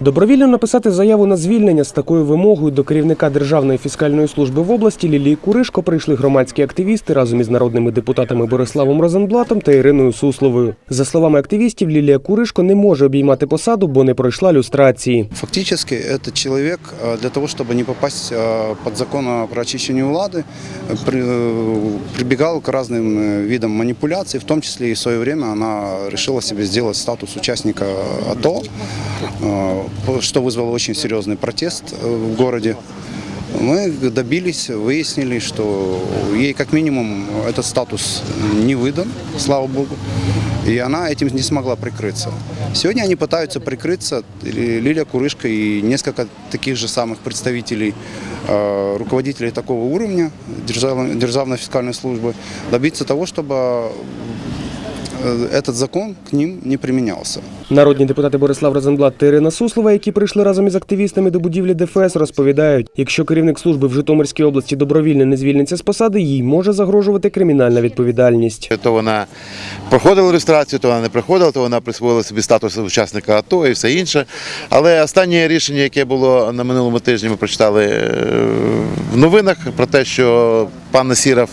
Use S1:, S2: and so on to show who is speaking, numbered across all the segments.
S1: Добровільно написати заяву на звільнення з такою вимогою до керівника Державної фіскальної служби в області Лілії Куришко прийшли громадські активісти разом із народними депутатами Бориславом Розенблатом та Іриною Сусловою. За словами активістів, Лілія Куришко не може обіймати посаду, бо не пройшла люстрації.
S2: Фактически этот человек э, для того, чтобы не попасть э, под закон о очищении влады, э, при- э, прибегал к разным э, видам манипуляций, в том числе и в свое время она решила себе сделать статус участника АТО, э, Что вызвало очень серьезный протест э, в городе. Мы добились, выяснили, что ей как минимум этот статус не выдан, слава богу, и она этим не смогла прикрыться. Сегодня они пытаются прикрыться, Ли- Лилия Курышко и несколько таких же самых представителей, э, руководителей такого уровня державной, державной фискальной службы, добиться того, чтобы этот закон к ним не применялся.
S1: Народні депутати Борислав Розенблат та Ірина Суслова, які прийшли разом із активістами до будівлі ДФС, розповідають, якщо керівник служби в Житомирській області добровільно не звільниться з посади, їй може загрожувати кримінальна відповідальність.
S3: То вона проходила реєстрацію, то вона не проходила, то вона присвоїла собі статус учасника АТО і все інше. Але останнє рішення, яке було на минулому тижні, ми прочитали е, в новинах про те, що пан Насіров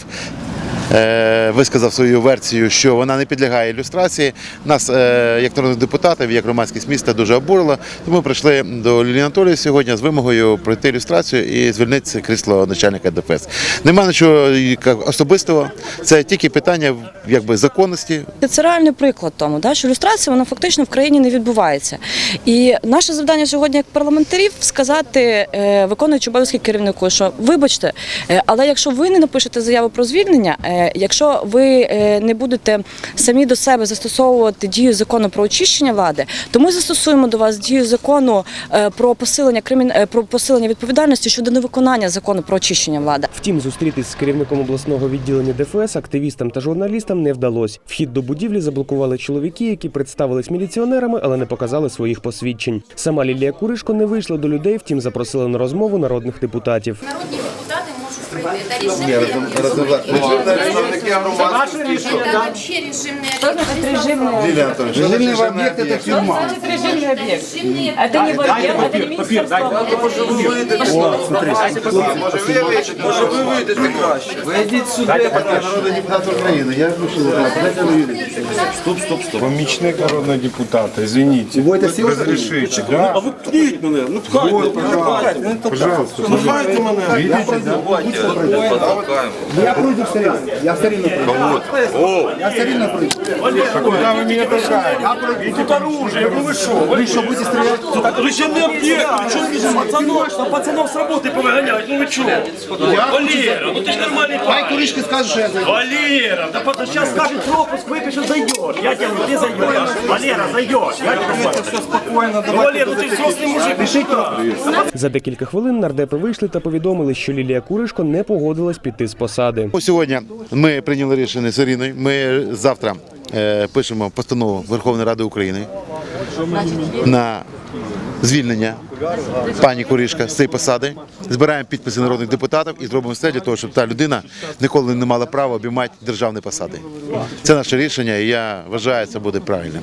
S3: висказав свою версію, що вона не підлягає ілюстрації. Нас, е, як народних депутатів, як громадськість міста, дуже обурило. Тому прийшли до Лілії Анатолії сьогодні з вимогою пройти ілюстрацію і звільнити крісло начальника ДФС. Нема нічого особистого, це тільки питання якби законності,
S4: Це реальний приклад тому, що люстрація вона фактично в країні не відбувається. І наше завдання сьогодні, як парламентарів, сказати е, виконуючи обов'язки керівнику, що вибачте, е, але якщо ви не напишете заяву про звільнення, е, якщо ви е, не будете самі до себе застосовувати дію закону про очищення влади, то ми застосуємо до вас дію закону е, про посилення кримін... е, про посилення відповідальності щодо невиконання закону про очищення влади.
S1: Втім, зустрітись з керівником обласного відділення ДФС, активістам та журналістам не вдалося. Вхід до будівлі заблокували чоловіки, які представились міліціонерами, але не показали своїх посвідчень. Сама Лілія Куришко не вийшла до людей, втім запросила на розмову народних депутатів.
S5: Народні депутати можуть пройти. Це режимний об'єкт. Це взагалі режимний об'єкт.
S2: Режимный объект – это тюрьма.
S5: Режимний об'єкт.
S4: Це не воєнне, це не міністерство.
S3: народний депутат України. Я
S6: Помічник народного депутата, извините. Разрешите, да?
S7: А ви пніть мене, ну пхайте, ну пхайте, ну
S6: Пожалуйста,
S7: ну, пхайте мене.
S6: Видите, да?
S2: Я пройду все равно. Я все равно пройду. Я все равно пройду.
S6: А куда вы меня толкаете?
S7: Тут оружие, ну ви що? Ви що, будете стріляти? Так, режимний об'єкт, ну чого ви пацанов, що пацанов з роботи повиганяють, ну ви чого? Валера, ну ти ж нормальний
S2: Хай
S7: парень.
S2: Куришка скажет, что я зайду.
S7: Валера, да потому сейчас скажет пропуск, выпишет, зайдешь. Я тебе говорю, ты зайдешь. Валера, зайдешь. Я тебе говорю. Все спокойно, ну, Валера, ну ты взрослый мужик. Решить
S1: За декілька хвилин нардепи вийшли та повідомили, що Лілія Куришко не погодилась піти з посади.
S3: Сьогодні ми прийняли рішення з Іриною. Ми завтра е, пишемо постанову Верховної Ради України на звільнення пані Куришка з цієї посади. Збираємо підписи народних депутатів і зробимо все для того, щоб та людина ніколи не мала права обіймати державні посади. Це наше рішення, і я вважаю, це буде правильним.